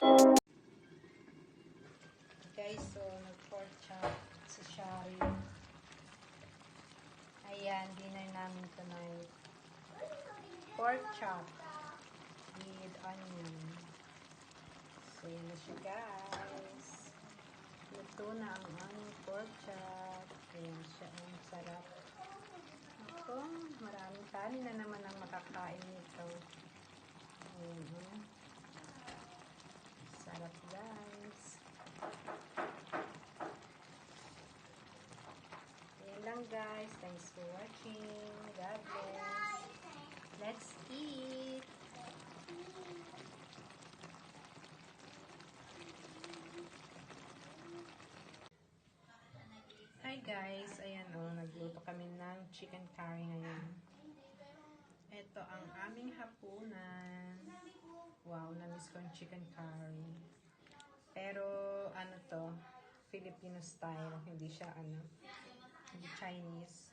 Guys, so nag-pork chop sa shari. Ayan, dinner namin tonight. Pork chop with onion. So, yun na siya guys. Luto na ang aming pork chop. Ayan siya, ang sarap. Ako, maraming kanin na naman ang makakain nito. Ayan, mm. Sarap, guys. Ayan lang, guys. Thanks for watching. God bless. Let's eat. Hi guys, ayan o, oh, nagluto kami ng chicken curry ngayon. Ito ang aming hapunan. Wow, na-miss ko ang chicken curry. Pero ano to, Filipino style, hindi siya ano, hindi Chinese.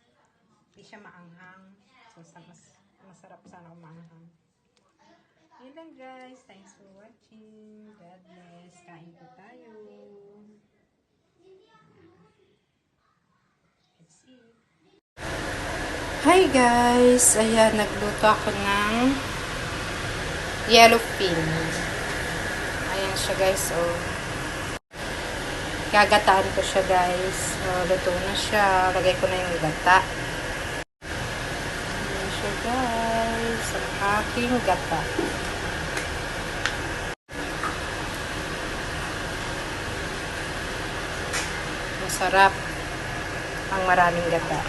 Hindi siya maanghang. So, mas, masarap sana kung maanghang. Yun lang guys, thanks for watching. God bless. Kain po tayo. Let's eat. Hi guys! Ayan, nagluto ako ng yellowfin. Ayan siya guys, oh. Gagataan ko siya guys. Oh, luto na siya. Lagay ko na yung gata. Ayan siya guys. Ang aking gata. Masarap ang maraming gata.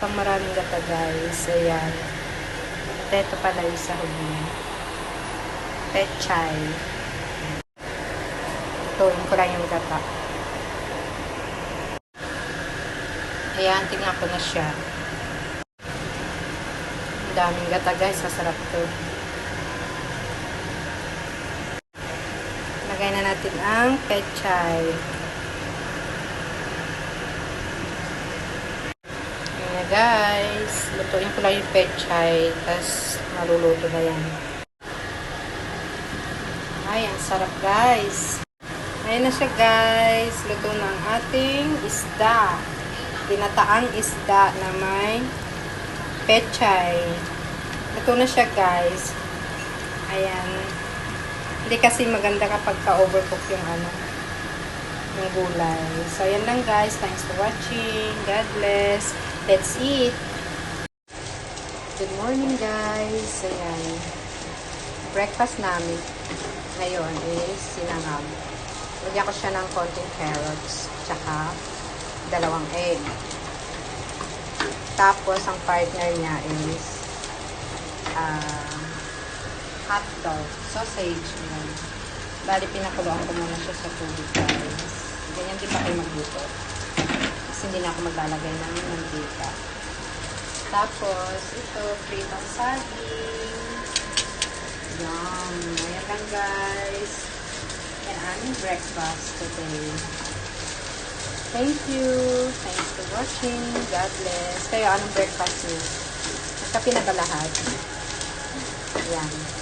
Pang maraming gata guys. Ayan. At ito pala yung sahog niya. Pechay. Tuwin ko lang yung gata. Ayan, tingnan ko na siya. Ang daming gata guys. Sasarap to. Lagay na natin ang pechay. Ayan na guys. Lutuin ko lang yung pechay. Tapos maluluto na yan. Ay, ang sarap guys. Ayan na siya guys. Luto na ang ating isda. Pinataang isda na may pechay. Luto na siya guys. Ayan. Hindi kasi maganda kapag ka-overcook yung ano, yung gulay. So, ayan lang guys. Thanks for watching. God bless. Let's eat. Good morning guys. Ayan. Breakfast namin ngayon is sinangag. Lagyan ko siya ng konting carrots. Tsaka dalawang egg. Tapos, ang partner niya is ah hot dog, sausage. Ayan. Bali, pinakuluan ko muna siya sa tubig guys. Ganyan din pa kayo magluto. Kasi hindi na ako maglalagay ng mantika. Tapos, ito, pritong saging. Yum! Ayan guys. Yan aming breakfast today. Thank you. Thanks for watching. God bless. Kayo, anong breakfast niyo? Nagkape na lahat? Yan.